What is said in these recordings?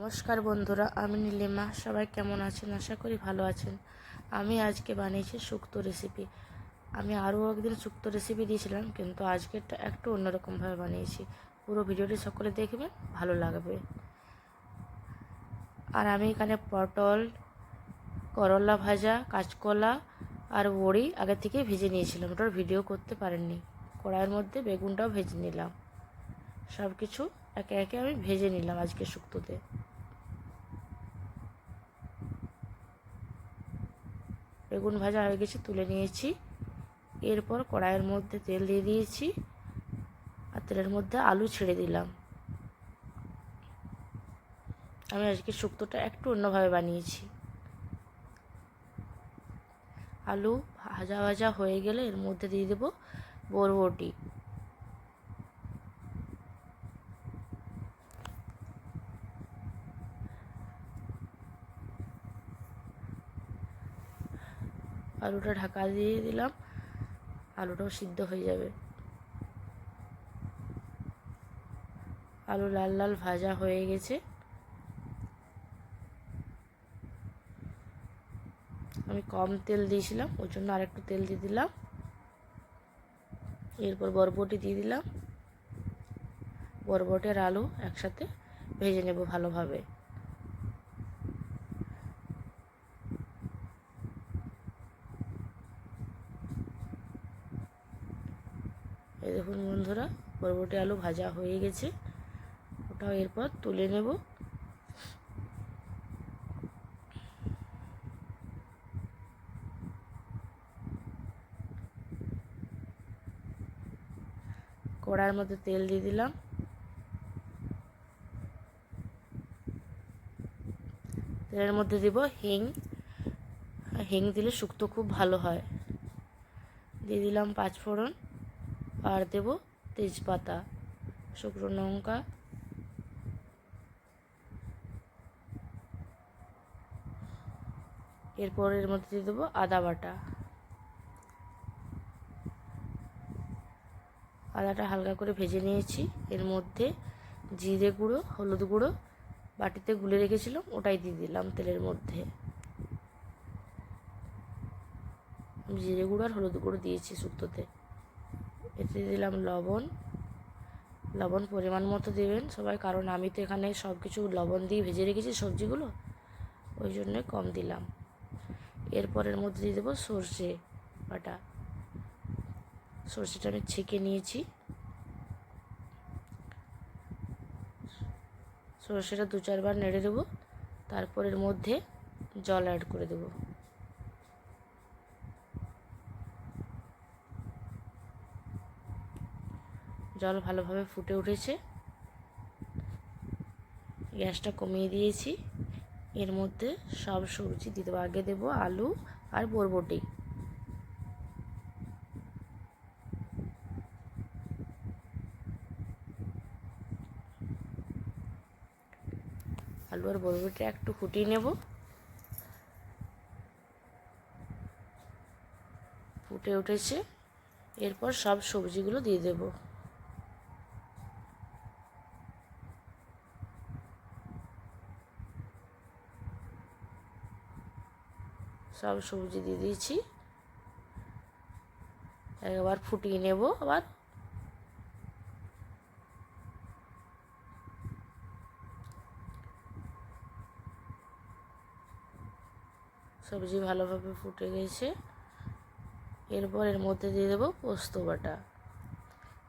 নমস্কার বন্ধুরা, আমি নীলিমা। সবাই কেমন আছেন? আশা করি ভালো আছেন। আমি আজকে বানিয়েছি শুক্তো রেসিপি আমি আরও একদিন শুক্তো রেসিপি দিয়েছিলাম, কিন্তু আজকেরটা একটু অন্যরকমভাবে বানিয়েছি। পুরো ভিডিওটি সকলে দেখবেন, ভালো লাগবে। আর আমি এখানে পটল, করলা ভাজা, কাঁচকলা আর বড়ি আগে থেকে ভেজে নিয়েছিলাম। ওটার ভিডিও করতে পারেননি। কড়াইয়ের মধ্যে বেগুনটাও ভেজে নিলাম। সব কিছু একে একে আমি ভেজে নিলাম আজকে শুক্তোতে। বেগুন ভাজা হয়ে গেছে, তুলে নিয়েছি। এরপর কড়াইয়ের মধ্যে তেল দিয়ে দিয়েছি আর তেলের মধ্যে আলু ছেড়ে দিলাম। আমি আজকে শুক্তোটা একটু অন্যভাবে বানিয়েছি। আলু ভাজা ভাজা হয়ে গেলে এর মধ্যে দিয়ে দেবো বরবটি। আলুটা ঢাকা দিয়ে দিলাম। আলুটাও সিদ্ধ হয়ে যাবে। আলু লাল লাল ভাজা হয়ে গেছে। আমি কম তেল দিয়েছিলাম, ওই জন্য আরেকটু তেল দিয়ে দিলাম। এরপর বরবটি দিয়ে দিলাম। বরবটের আলু একসাথে ভেজে নেব ভালোভাবে। এই দেখুন বন্ধুরা বরবটি আলু ভাজা হয়ে গেছে। ওটাও এরপর তুলে নেব। কড়ার মধ্যে তেল দিয়ে দিলাম। তেলের মধ্যে দিব হিং। হিং দিলে শুক্তো খুব ভালো হয়। দিয়ে দিলাম পাঁচফোড়ন। আর দেব তেজপাতা, শুকনো লঙ্কা। এরপর এর মধ্যে দিয়ে দেবো আদা বাটা। আদাটা হালকা করে ভেজে নিয়েছি। এর মধ্যে জিরে গুঁড়ো, হলুদ গুঁড়ো বাটিতে গুলে রেখেছিলাম, ওটাই দিয়ে দিলাম তেলের মধ্যে। জিরে গুঁড়ো আর হলুদ গুঁড়ো দিয়েছি শুক্তোতে। এতে দিলাম লবণ। লবণ পরিমাণ মতো দেবেন সবাই, কারণ আমি তো এখানে সব কিছু লবণ দিয়ে ভেজে রেখেছি সবজিগুলো, ওই জন্যে কম দিলাম। এরপরের মধ্যে দিয়ে দেবো সর্ষে বাটা। সর্ষেটা আমি ছেঁকে নিয়েছি। সর্ষেটা দু চারবার নেড়ে দেবো। তারপরের মধ্যে জল অ্যাড করে দেবো। জল ভালোভাবে ফুটে উঠেছে। গ্যাসটা কমিয়ে দিয়েছি। এর মধ্যে সব সবজি দিয়ে দেবো। আগে দেবো আলু আর বরবটি। আলু আর বরবটি একটু ফুটিয়ে নেব। ফুটে উঠেছে। এরপর সব সবজিগুলো দিয়ে দেবো। সব সবজি দিয়ে দিয়েছি। একবার ফুটিয়ে নেব আবার। সবজি ভালোভাবে ফুটে গেছে। এরপর এর মধ্যে দিয়ে দেবো পোস্ত বাটা।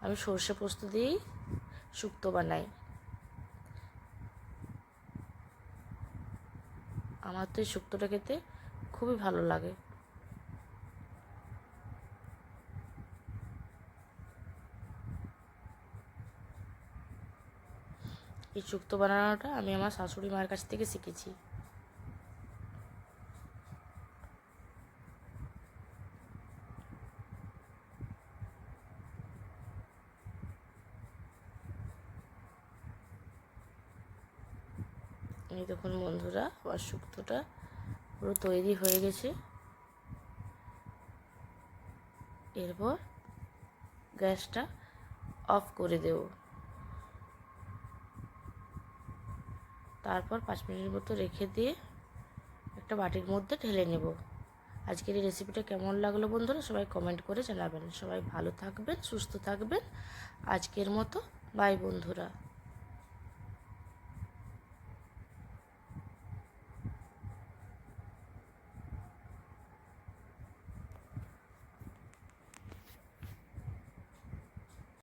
আমি সর্ষে পোস্ত দিয়েই শুক্তো বানাই। আমার তো এই শুক্তোটা খেতে খুবই ভালো লাগে। এই শুক্তো বানানোটা আমি আমার শাশুড়ি মায়ের কাছ থেকে শিখেছি। এই দেখুন বন্ধুরা, আমার শুক্তোটা পুরো তৈরি হয়ে গেছে। এরপর গ্যাসটা অফ করে দেব। তারপর পাঁচ মিনিটের মতো রেখে দিয়ে একটা বাটির মধ্যে ঢেলে নেব। আজকের এই রেসিপিটা কেমন লাগল বন্ধুরা সবাই কমেন্ট করে জানাবেন। সবাই ভালো থাকবেন, সুস্থ থাকবেন। আজকের মতো বাই বন্ধুরা।